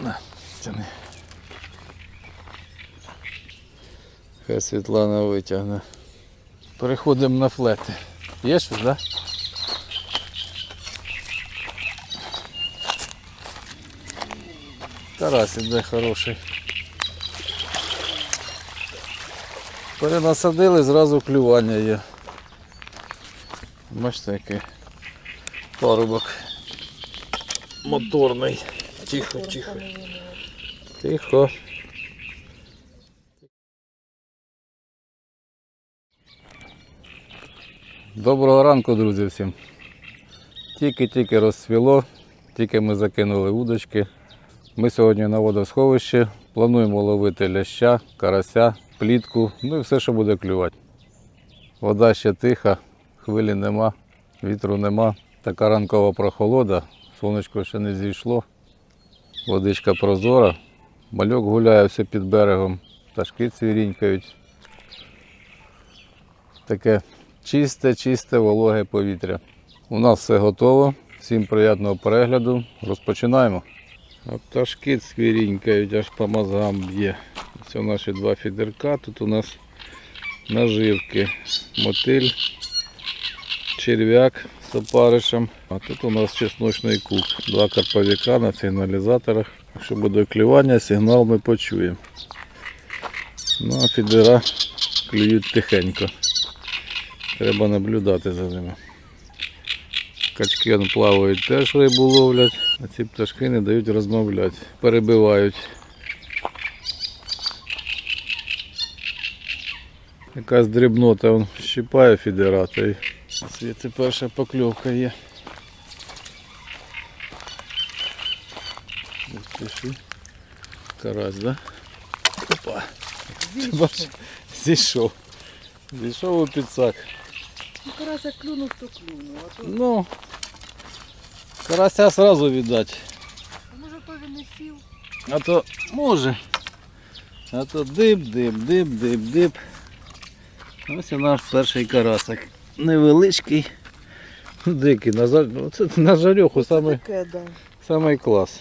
На, тяни. Хай Світлана витягне. Переходимо на флети. Є щось, так? Да? Тарас іде хороший. Перенасадили, зразу клювання є. Бачите, який парубок моторний. Тихо, тихо. Тихо. Доброго ранку, друзі, всім. Тільки-тільки розцвіло, тільки ми закинули удочки. Ми сьогодні на водосховищі плануємо ловити ляща, карася, плітку, ну і все, що буде клювати. Вода ще тиха, хвилі нема, вітру нема. Така ранкова прохолода, сонечко ще не зійшло, водичка прозора, мальок гуляє все під берегом, пташки цвірінькають. Таке чисте, чисте, вологе повітря. У нас все готово. Всім приємного перегляду. Розпочинаємо. А пташки цвірінькають, аж по мозгам б'є. Це наші два фідерка. Тут у нас наживки. Мотиль, черв'як опаришем. А тут у нас чесночний кук. Два карповіка на сигналізаторах. Якщо буде клювання, сигнал ми почуємо. Ну а фідера клюють тихенько. Треба наблюдати за ними. Качки плавають, теж рибу ловлять, а ці пташки не дають розмовляти, перебивають. Якась дрібнота щипає фідерата світи перша покльовка є. Спіши. Карась, да? Опа. Ти бачиш, зійшов. Зійшов у підсак. Ну, карася клюнув, то клюнув. А то, Ну, карася сразу видать. а може то він не сів. А то може. А то дип, дип, дип, дип, дип. Ось і наш перший карасик. Невеличкий, дикий. На, жаль, ну, це на жарьоху Таке, да. клас.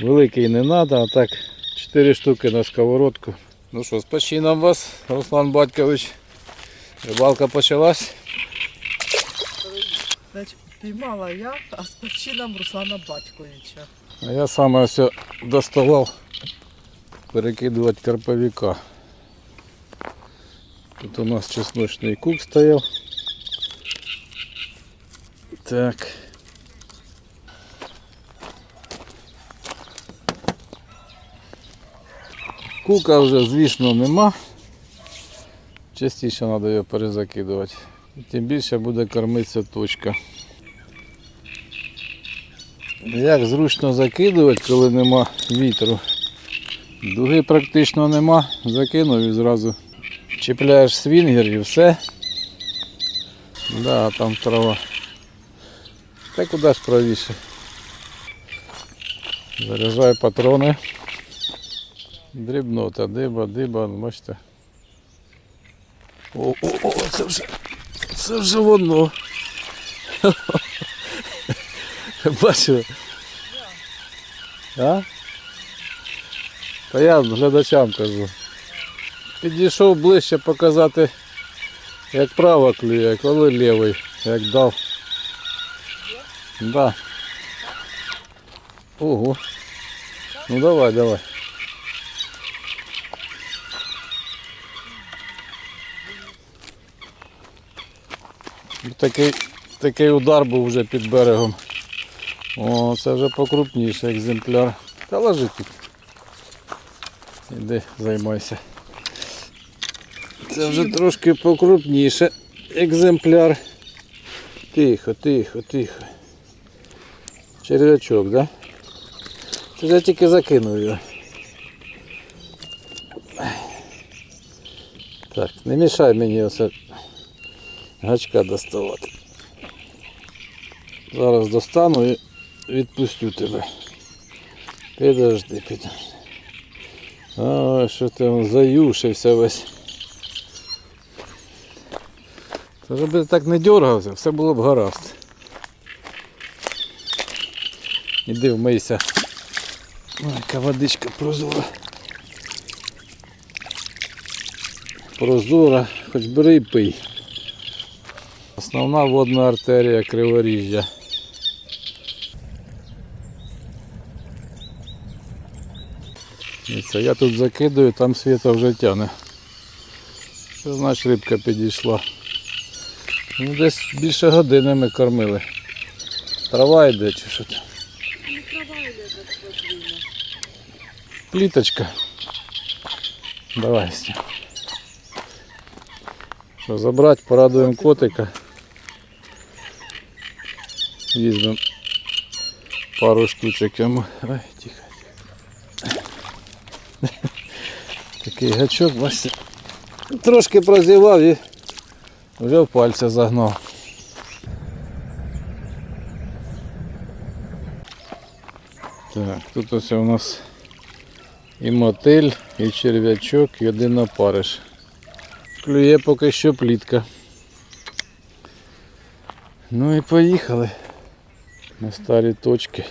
Великий не треба, а так 4 штуки на сковородку. Ну що, з почином вас, Руслан Батькович. Рибалка почалась. Значить, піймала я, а з почином Руслана Батьковича. А я саме все доставав перекидувати карповика. Тут у нас чесночний кук стояв. Так. Кука вже, звісно, нема. Частіше треба його перезакидувати. Тим більше буде кормитися точка. Як зручно закидувати, коли нема вітру. Дуги практично нема. Закинув і зразу чіпляєш свінгер і все. Да, там трава. Та куди ж правіше. Заряджаю патрони. Дрібнота, диба, диба, бачите. О, о, о, це вже, це вже воно. Бачив? А? Та я глядачам кажу. Підійшов ближче показати, як право клює, коли лівий, як дав. Да. Ого. Ну давай, давай. Такий, такий удар був вже під берегом. О, це вже покрупніший екземпляр. Та ложи тут. Іди займайся. Це вже трошки покрупніше екземпляр. Тихо, тихо, тихо. Черв'ячок, да? Це я тільки закинув його. Так, не мішай мені оце гачка доставати. Зараз достану і відпустю тебе. Підожди, підожди. А, що ти заюшився весь. Щоб ти так не дергався, все було б гаразд. Іди вмийся. Ой, яка водичка прозора. Прозора, хоч бери і пий. Основна водна артерія криворіжжя. Дивіться, я тут закидаю, там світа вже тяне. Це значить рибка підійшла. Ну, десь більше години ми кормили. Трава йде чи що там? Пліточка. Давай Стя. Що, забрати, порадуємо котика. Візьмемо пару штучок йому. Ой, тихо. Такий гачок, бачите. Трошки прозівав і вже в пальця загнав. Так, тут ось у нас і мотиль, і черв'ячок, і один опариш. Клює поки що плітка. Ну і поїхали на старі точки.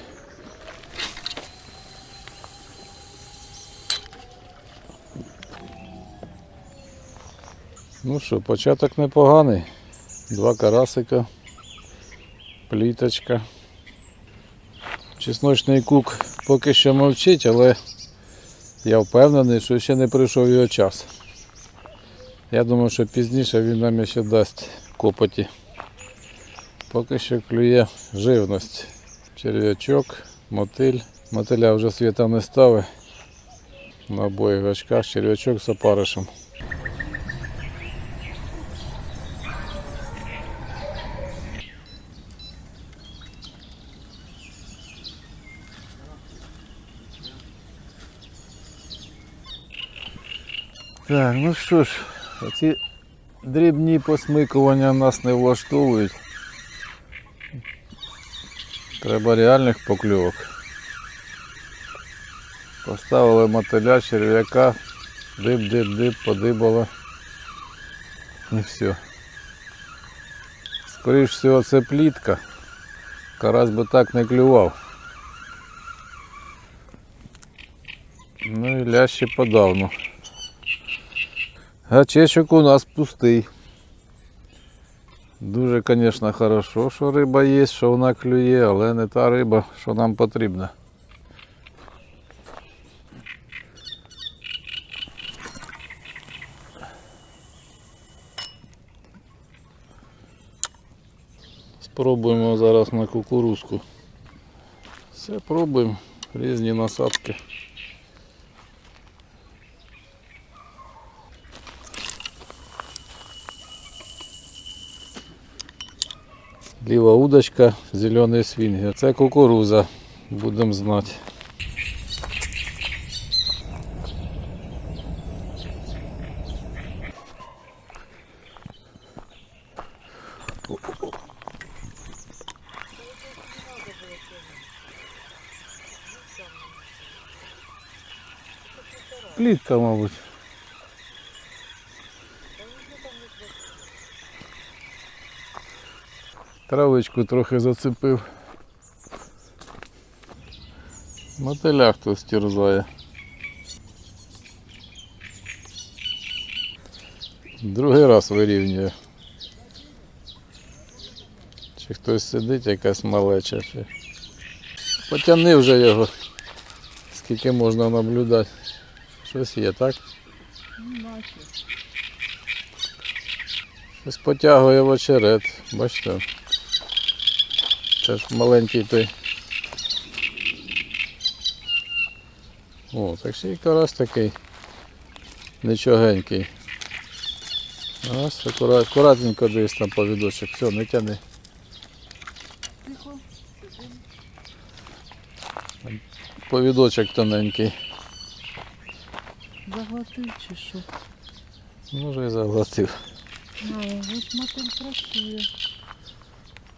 Ну що, початок непоганий. Два карасика, пліточка. Чесночний кук поки що мовчить, але я впевнений, що ще не прийшов його час. Я думаю, що пізніше він нам ще дасть копоті. Поки що клює живність. Черв'ячок, мотиль. Мотиля вже світа не ставить. На обоїх гачках черв'ячок з опаришем. Так, ну що ж, оці дрібні посмикування нас не влаштовують. Треба реальних покльовок. Поставили мотиля, черв'яка, дип-дип-дип, подибало. І все. Скоріше всього це плітка. Карась би так не клював. Ну і лящі подавно. Гачечок у нас пустий. Дуже, звісно, хорошо, що риба є, що вона клює, але не та риба, що нам потрібна. Спробуємо зараз на кукурузку. Все, пробуємо. Різні насадки. Ліва удочка, зелений свінгер. Це кукуруза, будемо знати. Плітка, мабуть. Травичку трохи зацепив. Мотиля хтось терзає. Другий раз вирівнює. Чи хтось сидить, якась малеча. Чи... Потягни вже його. Скільки можна наблюдати. Щось є, так? Щось потягує в очерет. Бачите? Це ж маленький той. О, так ще й карась такий нічогенький. Акурат, акуратненько дивись там повідочок. Все, не тяни. Повідочок тоненький. Заглотив чи що? Може і заглотив. А, ось мотель працює.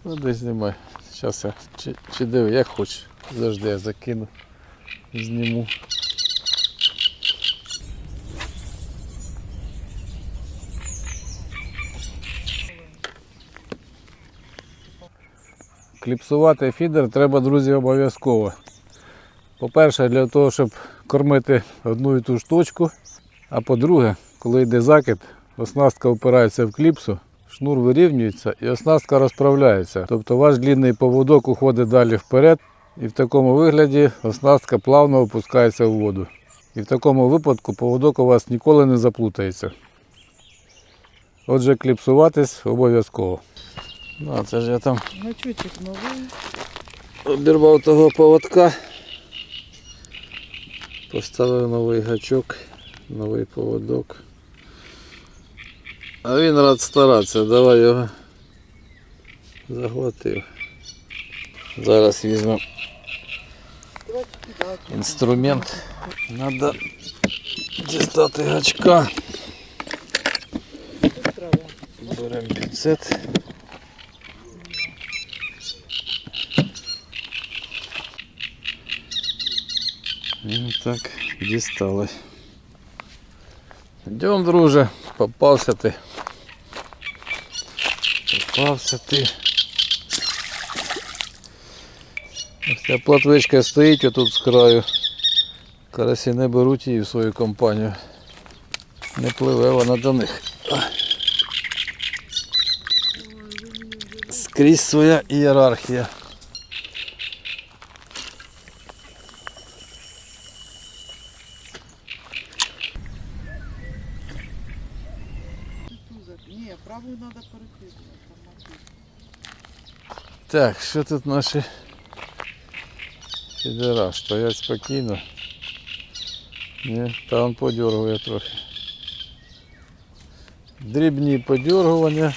Ну десь знімай. Зараз я чи, чи диви, як хочеш. Завжди я закину. Зніму. Кліпсувати фідер треба, друзі, обов'язково. По-перше, для того, щоб кормити одну і ту ж точку. А по-друге, коли йде закид, оснастка впирається в кліпсу, шнур вирівнюється і оснастка розправляється. Тобто ваш длінний поводок уходить далі вперед, і в такому вигляді оснастка плавно опускається в воду. І в такому випадку поводок у вас ніколи не заплутається. Отже, кліпсуватись обов'язково. Ну, це ж я там обірвав того поводка. Поставив новий гачок, новий поводок. А він рад старатися, давай його заглотив. Зараз візьмемо Давайте кидати. інструмент. Треба дістати гачка. Тут трава. Беремо пінцет. І так, дістали. Йдем, друже, попався ти. Попався ти. Ось ця платвичка стоїть отут з краю. Карасі не беруть її в свою компанію. Не пливе вона до них. Скрізь своя ієрархія. Тузик. Ні, правою треба перекидувати. там мотив. Так, що тут наші підера? Стоять спокійно. Ні, та он подергує трохи. Дрібні подергування.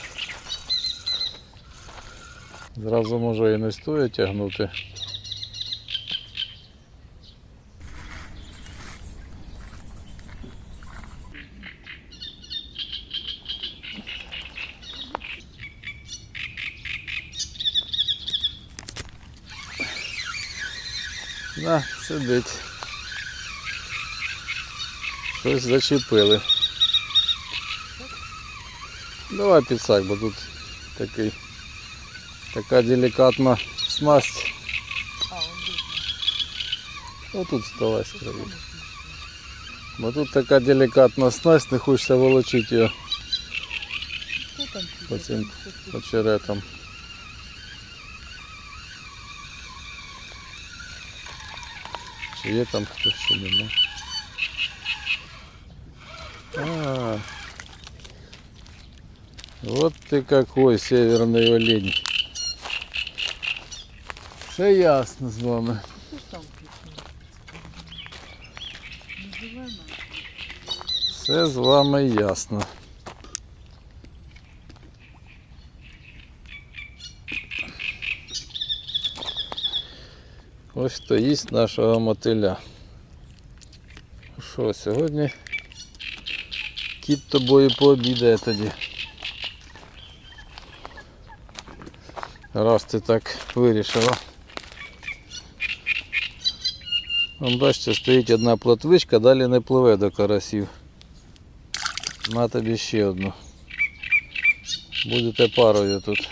Зразу може і не стоїть тягнути. На, сидить. Щось зачепили. Давай підсак, бо тут такий, така делікатна снасть. А, он видно. Отут вставай з краю. Бо тут така делікатна снасть, не хочеться волочити її Хто там? По піде? цим Там Чи є там хтось чи нема? А, вот ты какой северный олень. Все ясно з вами. Все з вами ясно. Ось то їсть нашого мотиля. Що, сьогодні кіт тобою пообідає тоді. Раз ти так вирішила. Вон бачите, стоїть одна плотвичка, далі не пливе до карасів. На тобі ще одну. Будете парою тут.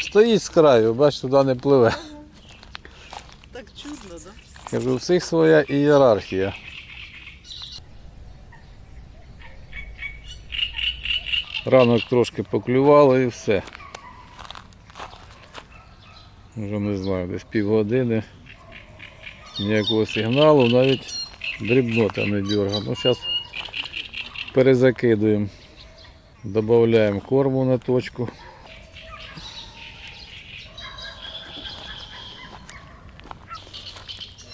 Стоїть з краю, бач, туди не пливе. Кажу, у всіх своя ієрархія. Ранок трошки поклювало і все. Вже не знаю, десь півгодини. Ніякого сигналу, навіть дрібнота не дерга. Ну зараз перезакидуємо. Додаємо корму на точку.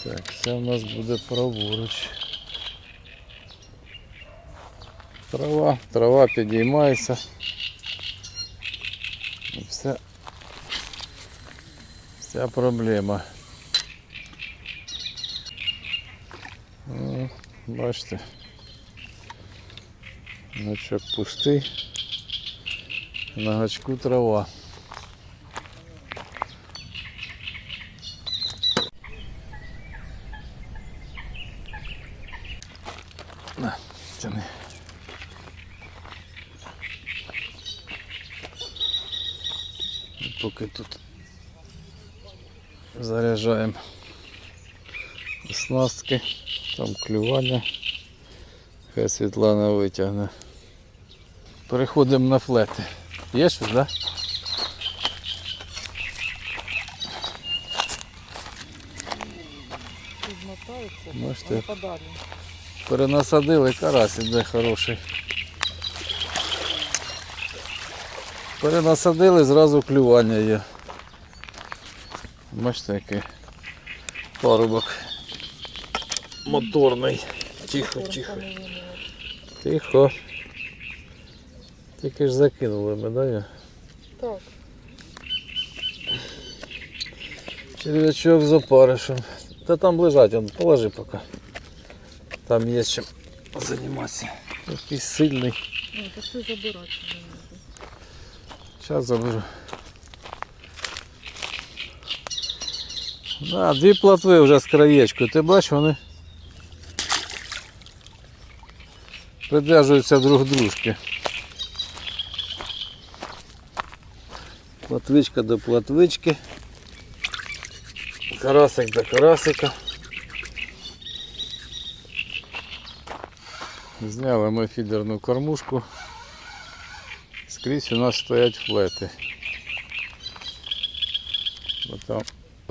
Так, це в нас буде праворуч. Трава, трава підіймається. І Вся, вся проблема. Бачите. Гачок пустий. На гачку трава. На, тяни. І тут заряджаємо Оснастки, там клювання. Хай Світлана витягне. Переходимо на флети. Є щось, так? Да? Бачите. Перенасадили карась іде хороший. Перенасадили, зразу клювання є. Бачите, який парубок. Моторний. Тихо, тихо. Тихо. Тільки ж закинули ми, да? я? Так, Черв'ячок з опаришем. Та там лежать, он положи поки. Там є чим займатися. Якийсь сильний. ну, то все забирати. Зараз заберу. Да, дві плотви вже з краєчкою. Ти бачиш, вони придержуються друг дружки. Платвичка до платвички. Карасик до карасика. Зняли ми фідерну кормушку. Скрізь у нас стоять флети. Там,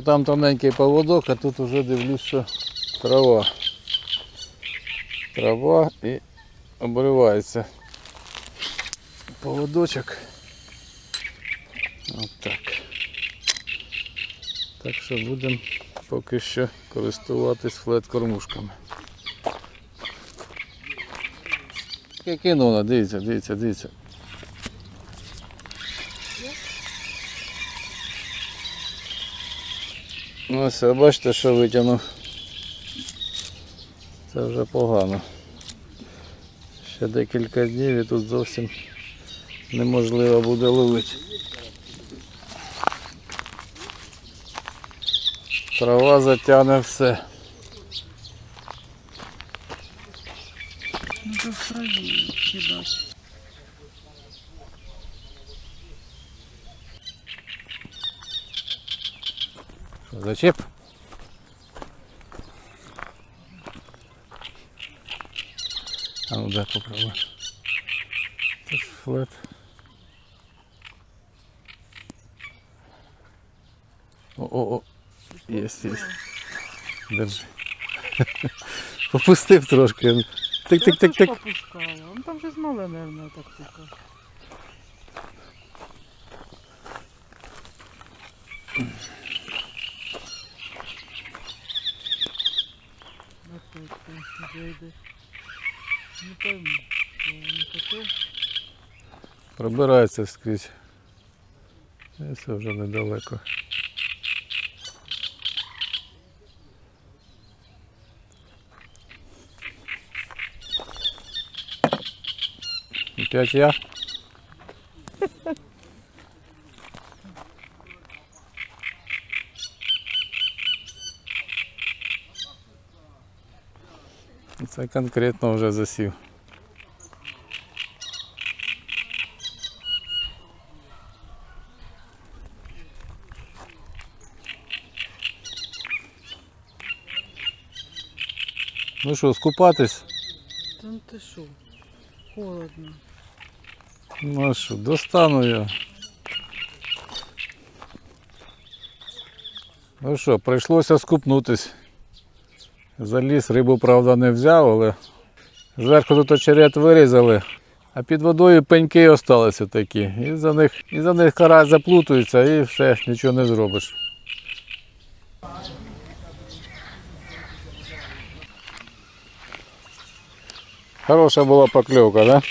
там тоненький поводок, а тут вже дивлюсь, що трава. Трава і обривається поводочок. От так. Так що будемо поки що користуватись флет-кормушками. Яке кинула, дивіться, дивіться, дивіться. Ось, а бачите, що витягнув. Це вже погано. Ще декілька днів і тут зовсім неможливо буде ловити. Трава затягне все. Ну, то в траві кидати. Зачеп? А ну дай попробуй. Тут флет. О-о-о. Єсть, єсть. Держи. Попустив трошки. Я Тик-тик-тик-тик. теж попускала. Ну там щось мале, мабуть, так тільки. Находка зайде. Не певно, що не хотів. Пробирається скрізь. І Це вже недалеко. Опять я? Це конкретно вже засів. Ну що, скупатись? Та ну ти що? Холодно. Ну а що, достану я. Ну що, прийшлося скупнутись. Заліз, рибу, правда, не взяв, але зверху тут очерет вирізали, а під водою пеньки осталися такі. І за них, і за них карась заплутується і все, нічого не зробиш. Хороша була покльовка, да?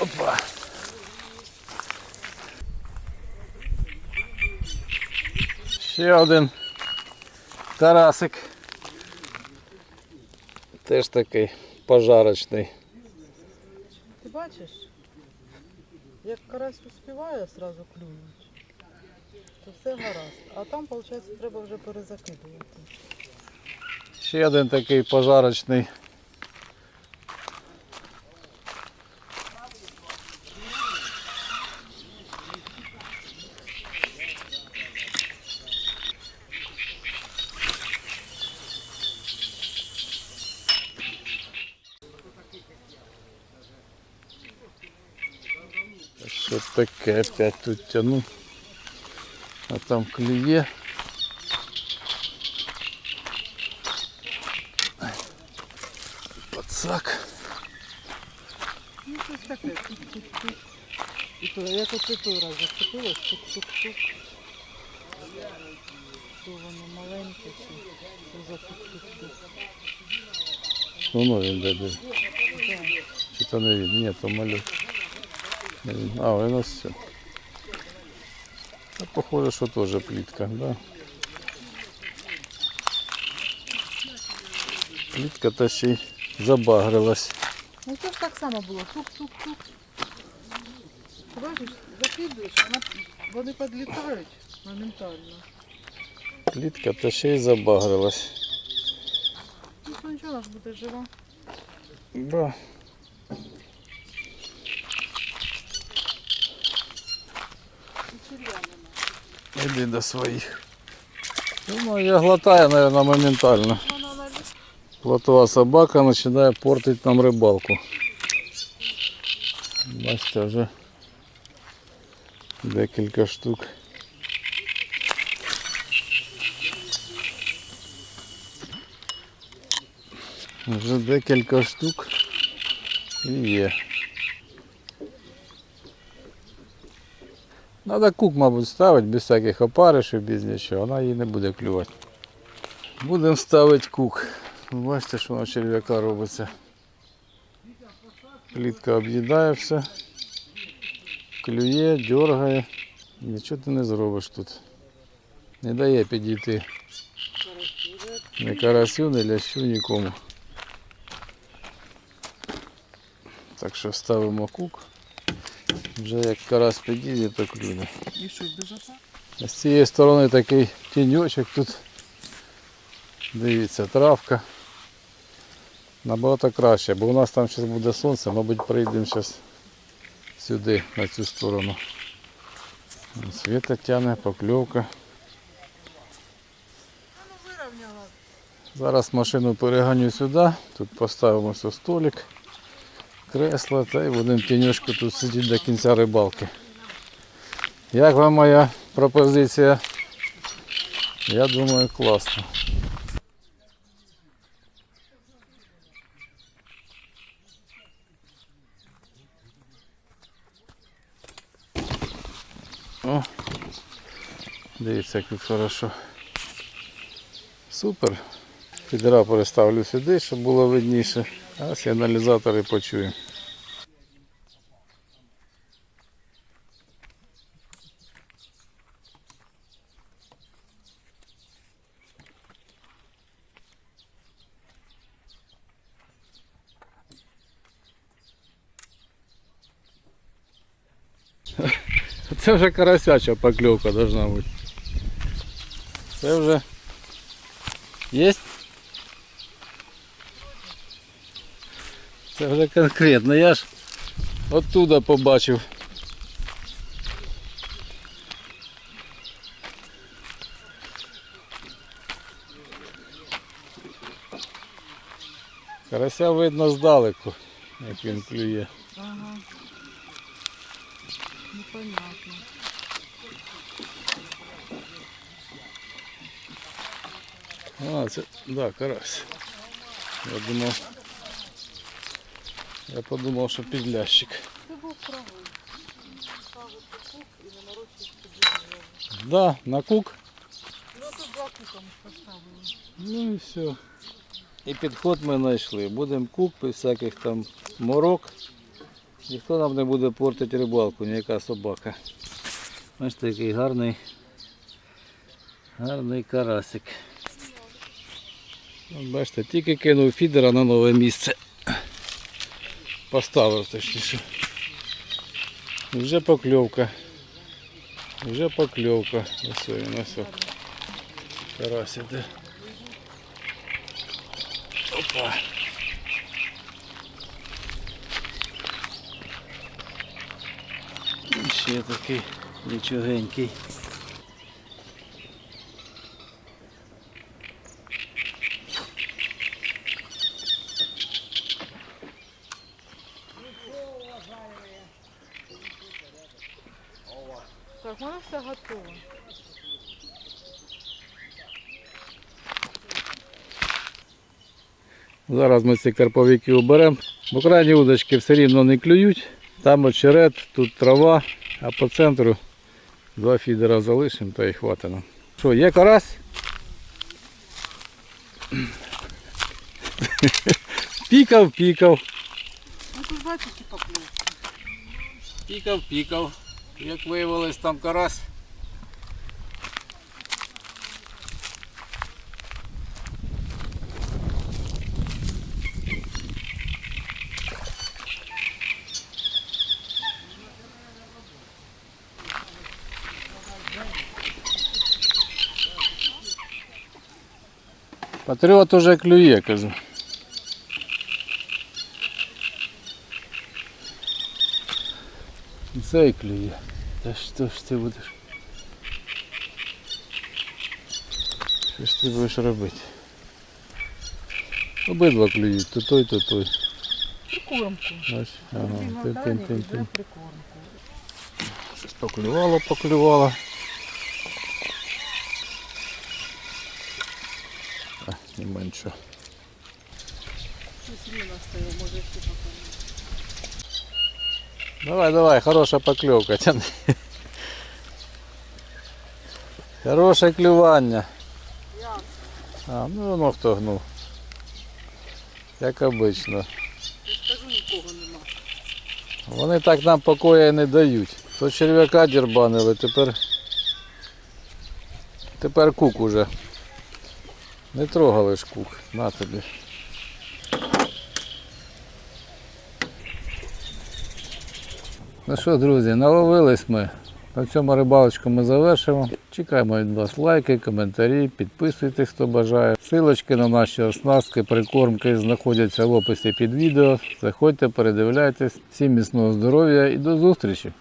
Опа. Ще один карасик. Теж такий пожарочний. Ти бачиш? Як карась успіває, одразу клюнуть, то все гаразд. А там, виходить, треба вже перезакидувати. Ще один такий пожарочний. таке опять тут тяну. А там клює. Пацак. Ну, щось таке. Тук-тук-тук. І то, як оце той раз зацепилось, тук-тук-тук. То воно маленьке, чи що за тук-тук-тук. Воно він де де. Так. Чи то не він? Ні, то малюк. Не. А, воно все. Та похоже, що теж плітка, да? Плітка та ще й забагрилась. Ну це ж так само було. Тук-тук-тук. Бачиш, закидуєш, вони підлітають моментально. Плітка та ще й забагрилась. Ну вона ж буде жива. Да. І черв'яна. вона. Іди до своїх. Ну, я глотаю, наверное, моментально. Плотова собака починає портити нам рибалку. Бачите, вже декілька штук. Вже декілька штук і є. Надо кук, мабуть, ставити без всяких опаришів, без нічого, вона їй не буде клювати. Будемо ставити кук. Бачите, що на черв'яка робиться. Клітка об'їдає все. Клює, дергає. Нічого ти не зробиш тут. Не дає підійти ні карасю, ні лящу, нікому. Так що ставимо кук. Вже як карась підійде, то клюне. І що, без? З цієї сторони такий тіньочок тут. Дивіться, травка. Набагато краще, бо у нас там зараз буде сонце, мабуть, прийдемо зараз сюди, на цю сторону. Світа тягне, покльовка. Зараз машину переганю сюди, тут поставимо столик, кресло та й будемо тіньочку тут сидіти до кінця рибалки. Як вам моя пропозиція? Я думаю, класно. О, дивіться, як тут хорошо. Супер. Фідера переставлю сюди, щоб було видніше. А сигналізатори почую. Це вже карасяча покльовка должна бути. Це вже Есть? Це вже конкретно, я ж оттуда побачив. Карася видно здалеку, як він клює. Ага. Непонятно. Це, да, карась. Я думав. Я подумав, що підлящик. Ти був правий. Ставити кук і собі голову. Да, на кук. Ну тут два кука ми поставили. Ну і все. І підход ми знайшли. Будемо кук без всяких там морок. Ніхто нам не буде портити рибалку, ніяка собака. Бачите, який гарний, гарний карасик. От Бачите, тільки кинув фідера на нове місце. Поставив точніше. Вже покльовка. Вже покльовка. Ось він, ось. Карась іде. Опа. Ще такий нічогенький. Так, мене все готово. Зараз ми ці карповики оберемо. Бо крайні удочки все рівно не клюють. Там очерет, тут трава, а по центру два фідера залишимо та й хватить нам. Що, є карась? Пікав, пікав. Ну тут бачиш і. Пікав, пікав. Як виявилось, там карась. Патріот уже клює, кажу. Цей клює. Та що ж ти будеш? Що ж ти будеш робити? Обидва клюють, то той, то той. Прикормку. Ось, ага, тин, тин, тин, тин. прикормку. Щось поклювало, поклювало. А, не менше. Щось рівно стає, може ще поклювати. Давай, давай, хорошая поклевка, тяни. Хороше клювання. А, ну воно хто гнув. Як обично. Вони так нам покоя не дають. То черв'яка дірбанили, тепер. Тепер кук уже. Не трогали ж кук. На тобі. Ну що, друзі, наловились ми. На цьому рибалочку ми завершимо. Чекаємо від вас лайки, коментарі, підписуйтесь, хто бажає. Силочки на наші оснастки, прикормки знаходяться в описі під відео. Заходьте, передивляйтесь. Всім міцного здоров'я і до зустрічі!